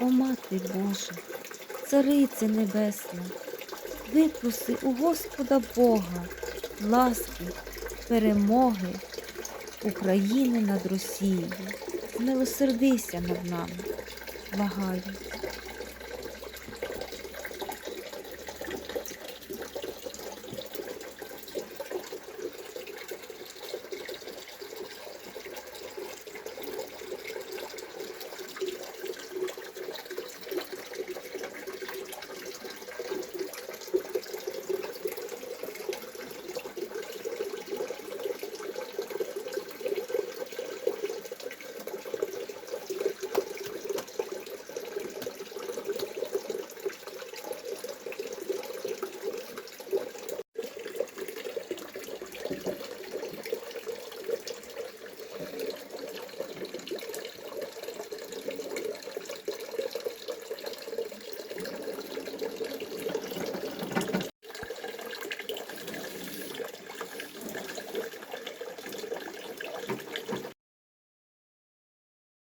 О, Мати Божа, Царице Небесна, випроси у Господа Бога, ласки, перемоги України над Росією. Милосердися над нами, вагаю.